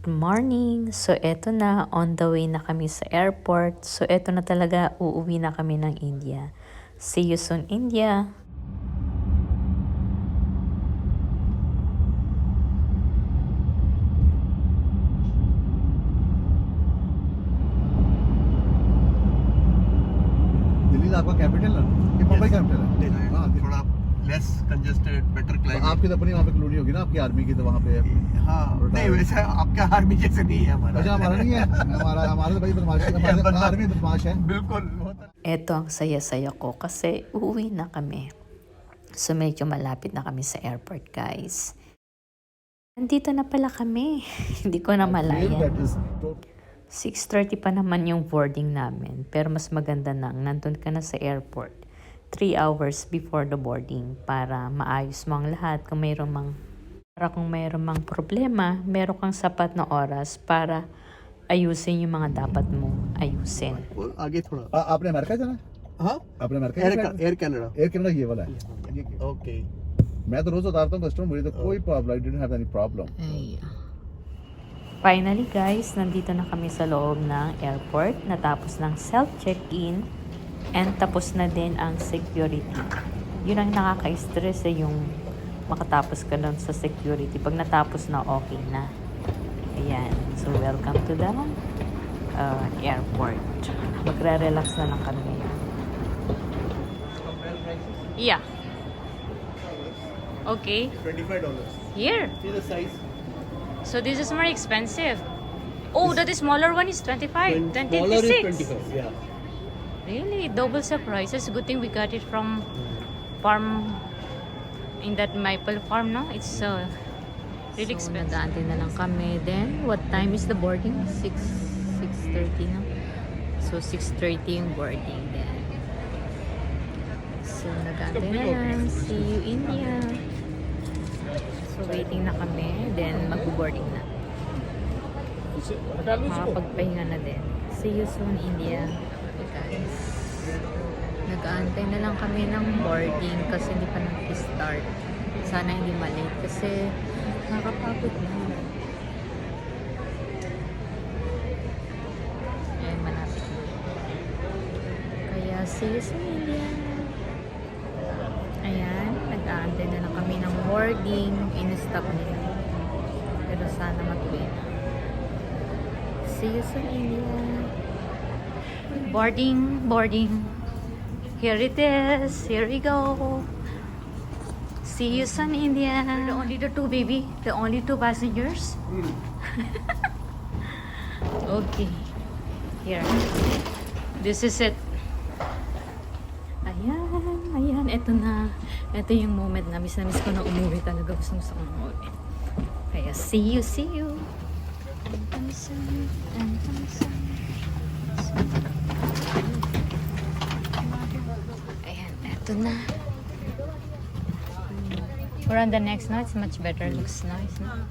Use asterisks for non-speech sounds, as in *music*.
Good morning! So, eto na, on the way na kami sa airport. So, eto na talaga, uuwi na kami ng India. See you soon, India! Delhi तो आपका कैपिटल है कि मुंबई कैपिटल है हाँ, दिल्ली। थोड़ा less congested better तो क्लाइमेट आपकी तो अपनी वहाँ पे कॉलोनी होगी ना आपकी आर्मी की तो वहाँ पे हाँ नहीं वैसे आपका आर्मी जैसे नहीं है हमारा अच्छा हमारा नहीं है हमारा हमारा तो भाई बदमाश है हमारे बदमाश। आर्मी बदमाश है बिल्कुल बहुत Eto ang saya-saya ko kasi uuwi na kami. So, medyo malapit na kami sa airport, guys. Nandito na pala kami. *laughs* Hindi ko na malaya. That is to- 6.30 pa naman yung boarding namin. Pero mas maganda nang nandun ka na sa airport. 3 hours before the boarding para maayos mo ang lahat. Kung mayroong mang, para kung mayroong mang problema, meron kang sapat na oras para ayusin yung mga dapat mong ayusin. आगे थोड़ा आ- आपने अमेरिका जाना है? हाँ आपने America air जाना है? Air Canada air Canada ये वाला है ये- ये- ओके मैं तो रोज उतारता हूँ कस्टमर मुझे तो कोई problem I didn't have any problem Finally guys, nandito na kami sa loob ng airport. Natapos ng self-check-in And tapos na din ang security. Yun ang nakaka-stress eh, yung makatapos ka lang sa security. Pag natapos na, okay na. Ayan. So, welcome to the uh, airport. Magre-relax na lang kami ngayon. Yeah. Okay. $25. Here? See the size. So, this is more expensive. Oh, the smaller one is 25, 20, 26. Smaller is 25, yeah. Really, double surprise. It's a good thing we got it from farm in that maple farm, no? It's uh, really expensive. So, na lang kami. Then, what time is the boarding? 6, 6.30 no? So, 6.30 yung boarding then. So, nag-aantay na lang. See you, India. So, waiting na kami. Then, mag-boarding na. Makapagpahinga na din. See you soon, India. Guys. Nag-aantay na lang kami ng boarding kasi hindi pa nag-start. Sana hindi malate kasi nakakapagod na. Ayan, malapit na. Kaya, see you soon, India. Ayan, nag-aantay na lang kami ng boarding. In-stop nila. Pero sana matuloy na. See you soon, India. Boarding, boarding. Here it is. Here we go. See you soon, India. The only the two, baby. The only two passengers. *laughs* okay. Here. This is it. Ayan, ayan, eto na. Eto yung moment na miss na miss ko na umuwi talaga. Gusto gusto kong umuwi. Kaya see you, see you. Na. We're on the next now. It's much better. Looks nice. No?